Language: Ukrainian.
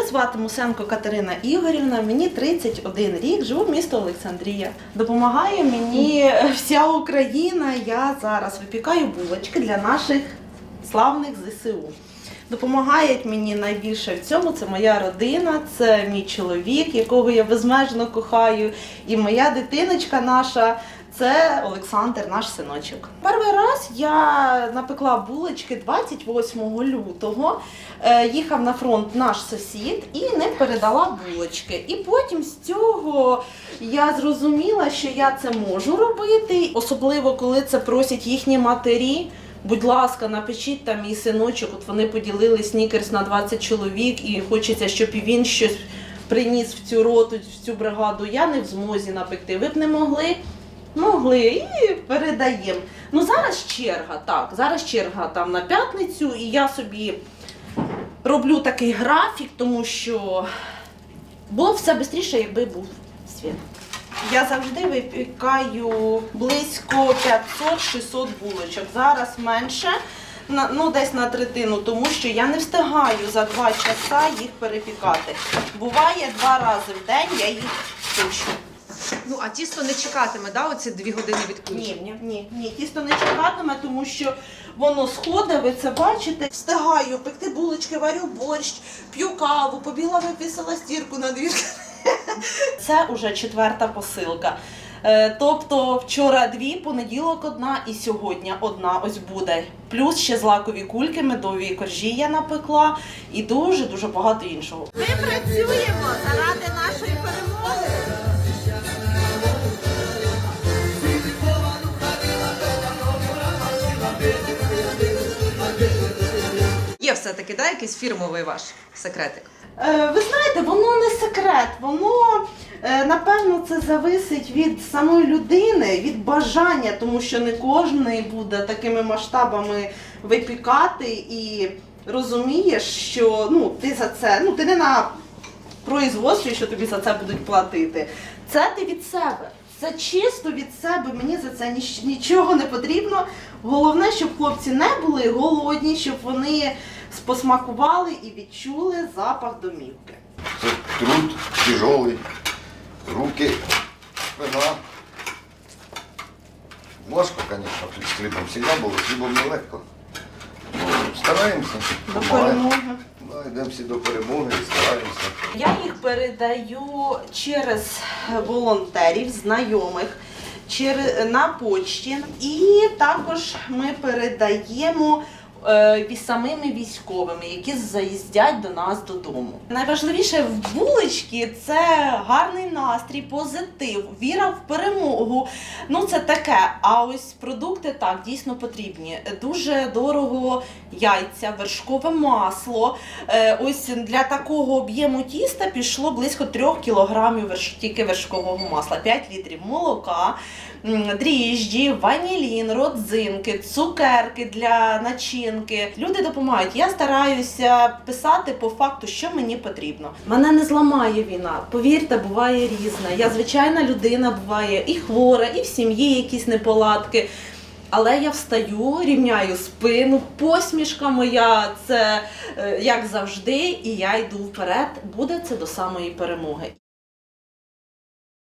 Мене звати Мусенко Катерина Ігорівна, мені 31 рік, живу в місто Олександрія. Допомагає мені вся Україна. Я зараз випікаю булочки для наших славних ЗСУ. Допомагають мені найбільше в цьому. Це моя родина, це мій чоловік, якого я безмежно кохаю, і моя дитиночка наша. Це Олександр, наш синочок. Перший раз я напекла булочки 28 лютого. Е, Їхав на фронт наш сусід і не передала булочки. І потім з цього я зрозуміла, що я це можу робити, особливо коли це просять їхні матері. Будь ласка, напишіть там мій синочок, от вони поділили снікерс на 20 чоловік, і хочеться, щоб і він щось приніс в цю роту, в цю бригаду. Я не в змозі напекти. Ви б не могли? Могли і передаємо. Ну зараз черга, так. Зараз черга там на п'ятницю, і я собі роблю такий графік, тому що було все швидше, якби був світ. Я завжди випікаю близько 500-600 булочок. Зараз менше, ну десь на третину, тому що я не встигаю за два часа їх перепікати. Буває два рази в день я їх печу. Ну, а тісто не чекатиме, да, оці дві години відключення? ні, ні, ні, тісто не чекатиме, тому що воно сходить, ви це бачите. Встигаю пекти булочки, варю борщ, п'ю каву, побіла виписала стірку на дві. Це вже четверта посилка. Е, Тобто вчора дві, понеділок одна і сьогодні одна ось буде. Плюс ще злакові кульки, медові коржі я напекла і дуже дуже багато іншого. Ми працюємо все-таки, да, якийсь фірмовий ваш секретик? Е, Ви знаєте, воно не секрет, воно е, напевно це зависить від самої людини, від бажання, тому що не кожен буде такими масштабами випікати і розумієш, що ну ти за це, ну ти не на производстві, що тобі за це будуть платити. Це ти від себе. Це чисто від себе, мені за це ніч- нічого не потрібно. Головне, щоб хлопці не були голодні, щоб вони посмакували і відчули запах домівки. Це труд тяжелый. Руки, спина. Важко, конечно, тут з хлібом всегда було, з хлібом нелегко. Ну, стараємося, До допомагаємо. перемоги. Да, йдемо всі до перемоги і стараємося. Я їх передаю через волонтерів, знайомих, через, на почті. І також ми передаємо і самими військовими, які заїздять до нас додому. Найважливіше в булочці це гарний настрій, позитив, віра в перемогу. Ну це таке. А ось продукти так дійсно потрібні. Дуже дорого яйця, вершкове масло. Е, Ось для такого об'єму тіста пішло близько 3 кілограмів верш... тільки вершкового масла, 5 літрів молока, дріжджі, ванілін, родзинки, цукерки для начинки. Люди допомагають. Я стараюся писати по факту, що мені потрібно. Мене не зламає війна. Повірте, буває різне. Я звичайна людина, буває і хвора, і в сім'ї якісь неполадки. Але я встаю, рівняю спину, посмішка моя це е, як завжди, і я йду вперед. Буде це до самої перемоги.